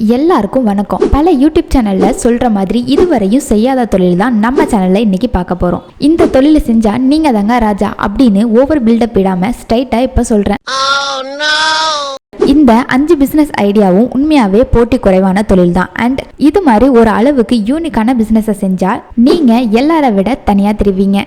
எல்லாருக்கும் வணக்கம். பல யூடியூப் சேனல்ல சொல்ற மாதிரி இதுவரையும் செய்யாத தொழில் தான் நம்ம சேனல்ல இன்னைக்கு பார்க்க போறோம். இந்த தொழிலை செஞ்சா நீங்க தாங்க ராஜா அப்படின்னு ஓவர் பில்டப் இடாமல் ஸ்ட்ரைட்டா இப்ப சொல்றேன். இந்த அஞ்சு பிசினஸ் ஐடியாவும் உண்மையாவே போட்டி குறைவான தொழில் தான். அண்ட் இது மாதிரி ஒரு அளவுக்கு யூனிக்கான பிஸ்னஸை செஞ்சால் நீங்க எல்லாரை விட தனியா தெரிவிங்க.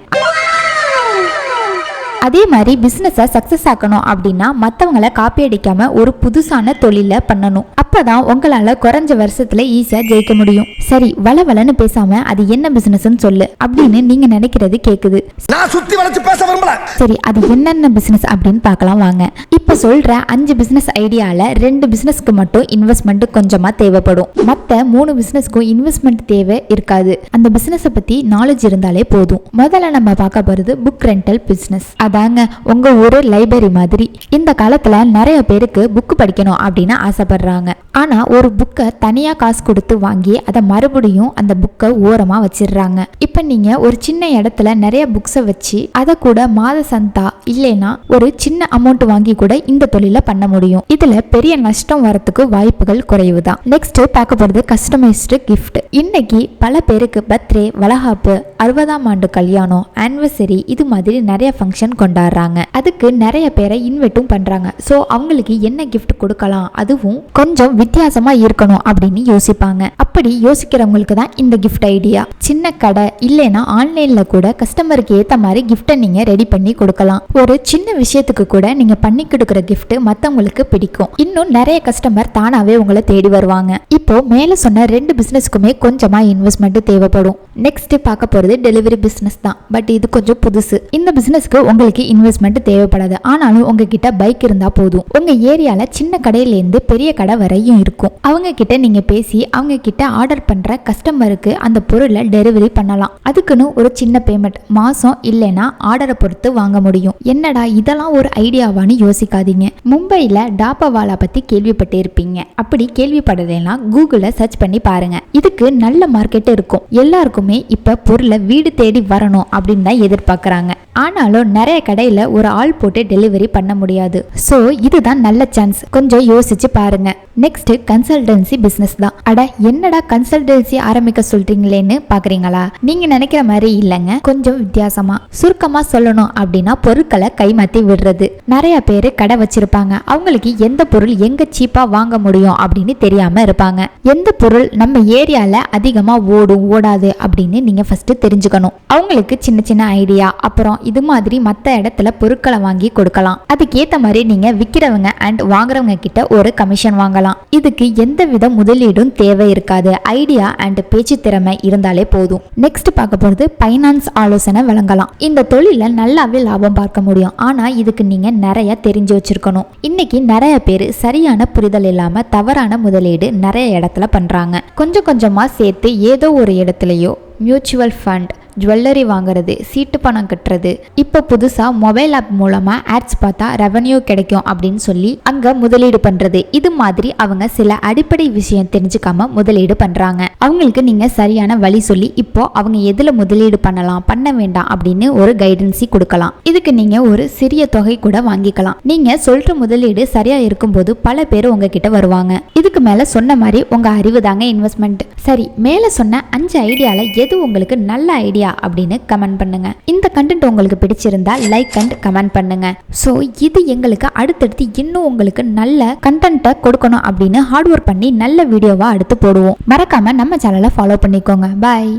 அதே மாதிரி பிஸ்னஸை சக்ஸஸ் ஆக்கணும் அப்படின்னா மற்றவங்களை காப்பி அடிக்காம ஒரு புதுசான தொழிலை பண்ணணும். அப்பதான் உங்களால குறைஞ்ச வருஷத்துல ஈஸியா ஜெயிக்க முடியும். சரி வள வளன்னு பேசாம அது என்ன பிசினஸ்னு சொல்லு அப்படின்னு நீங்க நினைக்கிறது கேக்குது. நான் சுத்தி வளைச்சு பேச விரும்பல. சரி அது என்னென்ன பிசினஸ் அப்படின்னு பார்க்கலாம் வாங்க. இப்ப சொல்ற அஞ்சு பிசினஸ் ஐடியால ரெண்டு பிசினஸ்க்கு மட்டும் இன்வெஸ்ட்மெண்ட் கொஞ்சமா தேவைப்படும். மத்த மூணு பிசினஸ்க்கும் இன்வெஸ்ட்மெண்ட் தேவை இருக்காது. அந்த பிசினஸை பத்தி நாலேஜ் இருந்தாலே போதும். முதல்ல நம்ம பார்க்க போறது புக் ரெண்டல் பிசினஸ் அதாங்க உங்க ஒரு லைப்ரரி மாதிரி. இந்த காலத்துல நிறைய பேருக்கு புக் படிக்கணும் அப்படின்னு ஆசைப்படுறாங்க. ஆனால் ஒரு புக்கை தனியாக காசு கொடுத்து வாங்கி அதை மறுபடியும் அந்த புக்கை ஓரமாக வச்சிடுறாங்க. இப்போ நீங்கள் ஒரு சின்ன இடத்துல நிறைய புக்ஸை வச்சு அதை கூட மாத சந்தா இல்லைன்னா ஒரு சின்ன அமௌண்ட் வாங்கி கூட இந்த தொழிலை பண்ண முடியும். இதில் பெரிய நஷ்டம் வரத்துக்கு வாய்ப்புகள் குறைவு தான் நெக்ஸ்ட் பார்க்க போகிறது கஸ்டமைஸ்டு கிஃப்ட் இன்னைக்கு பல பேருக்கு பர்த்டே வளகாப்பு அறுபதாம் ஆண்டு கல்யாணம் ஆனிவர்சரி இது மாதிரி நிறைய ஃபங்க்ஷன் கொண்டாடுறாங்க. அதுக்கு நிறைய பேரை இன்வைட்டும் பண்ணுறாங்க ஸோ அவங்களுக்கு என்ன கிஃப்ட் கொடுக்கலாம்? அதுவும் கொஞ்சம் வித்தியாசமா இருக்கணும் அப்படின்னு யோசிப்பாங்க. அப்படி யோசிக்கிறவங்களுக்கு தான் இந்த கிஃப்ட் ஐடியா சின்ன கடை இல்லைன்னா ஆன்லைன்ல கூட கஸ்டமருக்கு ஏத்த மாதிரி கிஃப்ட்டை நீங்க ரெடி பண்ணி கொடுக்கலாம். ஒரு சின்ன விஷயத்துக்கு கூட நீங்க பண்ணி கொடுக்குற கிஃப்ட் மத்தவங்களுக்கு பிடிக்கும். இன்னும் நிறைய கஸ்டமர் தானாவே உங்களை தேடி வருவாங்க. இப்போ மேல சொன்ன ரெண்டு பிசினஸ்க்குமே கொஞ்சமா இன்வெஸ்ட்மெண்ட் தேவைப்படும். நெக்ஸ்ட் பார்க்க போறது டெலிவரி பிசினஸ் தான். பட் இது கொஞ்சம் புதுசு. இந்த பிசினஸ்க்கு உங்களுக்கு இன்வெஸ்ட்மெண்ட் தேவைப்படாது. ஆனாலும் உங்ககிட்ட பைக் இருந்தா போதும். உங்க ஏரியால சின்ன கடையில இருந்து பெரிய கடை வரை வரையும் இருக்கும். அவங்க கிட்ட நீங்க பேசி அவங்க கிட்ட ஆர்டர் பண்ற கஸ்டமருக்கு அந்த பொருளை டெலிவரி பண்ணலாம். அதுக்குன்னு ஒரு சின்ன பேமெண்ட் மாசம் இல்லைன்னா ஆர்டரை பொறுத்து வாங்க முடியும். என்னடா இதெல்லாம் ஒரு ஐடியாவான்னு யோசிக்காதீங்க. மும்பையில டாபாவாலா பத்தி கேள்விப்பட்டு இருப்பீங்க அப்படி கேள்விப்படலைன்னா கூகுளில் சர்ச் பண்ணி பாருங்க. இதுக்கு நல்ல மார்க்கெட் இருக்கும். எல்லாருக்குமே இப்ப பொருளை வீடு தேடி வரணும் அப்படின்னு தான் எதிர்பார்க்கறாங்க. ஆனாலும் நிறைய கடையில ஒரு ஆள் போட்டு டெலிவரி பண்ண முடியாது. ஸோ இதுதான் நல்ல சான்ஸ் கொஞ்சம் யோசிச்சு பாருங்க. நெக்ஸ்ட் கன்சல்டன்சி பிசினஸ் தான். அட என்னடா கன்சல்டன்சி ஆரம்பிக்க சொல்றீங்களேன்னு பாக்குறீங்களா? நீங்க நினைக்கிற மாதிரி இல்லைங்க. கொஞ்சம் வித்தியாசமா. சுருக்கமா சொல்லணும் அப்படின்னா பொருட்களை கைமாத்தி விடுறது. நிறைய பேர் கடை வச்சிருப்பாங்க. அவங்களுக்கு எந்த பொருள் எங்க சீப்பா வாங்க முடியும் அப்படின்னு தெரியாம இருப்பாங்க. எந்த பொருள் நம்ம ஏரியால அதிகமா ஓடும் ஓடாது அப்படின்னு நீங்க ஃபர்ஸ்ட் தெரிஞ்சுக்கணும். அவங்களுக்கு சின்ன சின்ன ஐடியா அப்புறம் இது மாதிரி மற்ற இடத்துல பொருட்களை வாங்கி கொடுக்கலாம். அதுக்கேத்த மாதிரி நீங்க விற்கிறவங்க அண்ட் வாங்குறவங்க கிட்ட ஒரு கமிஷன் வாங்கலாம். இதுக்கு எந்த வித முதலீடும் தேவை இருக்காது. ஐடியா அண்ட் பேச்சு திறமை இருந்தாலே போதும். நெக்ஸ்ட் பார்க்க போறது பைனான்ஸ் ஆலோசனை வழங்கலாம். இந்த தொழில நல்லாவே லாபம் பார்க்க முடியும். ஆனா இதுக்கு நீங்க நிறைய தெரிஞ்சு வச்சிருக்கணும். இன்னைக்கு நிறைய பேர் சரியான புரிதல் இல்லாம தவறான முதலீடு நிறைய இடத்துல பண்றாங்க. கொஞ்சம் கொஞ்சமா சேர்த்து ஏதோ ஒரு இடத்துலயோ மியூச்சுவல் ஃபண்ட் ஜுவல்லரி வாங்குறது சீட்டு பணம் கட்டுறது. இப்போ புதுசாக மொபைல் ஆப் மூலமாக ஆட்ஸ் பார்த்தா ரெவன்யூ கிடைக்கும் அப்படின்னு சொல்லி அங்கே முதலீடு பண்ணுறது இது மாதிரி அவங்க சில அடிப்படை விஷயம் தெரிஞ்சுக்காம முதலீடு பண்ணுறாங்க அவங்களுக்கு நீங்கள் சரியான வழி சொல்லி இப்போ அவங்க எதில் முதலீடு பண்ணலாம் பண்ண வேண்டாம் அப்படின்னு ஒரு கைடன்சி கொடுக்கலாம். இதுக்கு நீங்கள் ஒரு சிறிய தொகை கூட வாங்கிக்கலாம். நீங்கள் சொல்கிற முதலீடு சரியாக இருக்கும்போது பல பேர் உங்ககிட்ட வருவாங்க. இதுக்கு மேலே சொன்ன மாதிரி உங்கள் அறிவு தாங்க இன்வெஸ்ட்மெண்ட் சரி மேலே சொன்ன அஞ்சு ஐடியாவில் எது உங்களுக்கு நல்ல ஐடியா அப்படின்னு கமெண்ட் பண்ணுங்க. இந்த கண்டென்ட் உங்களுக்கு பிடிச்சிருந்தா லைக் அண்ட் கமெண்ட் பண்ணுங்க. ஸோ இது எங்களுக்கு அடுத்தடுத்து இன்னும் உங்களுக்கு நல்ல கண்டென்ட்டை கொடுக்கணும் அப்படின்னு ஹார்ட் ஒர்க் பண்ணி நல்ல வீடியோவா அடுத்து போடுவோம். மறக்காம நம்ம சேனலை ஃபாலோ பண்ணிக்கோங்க. பாய்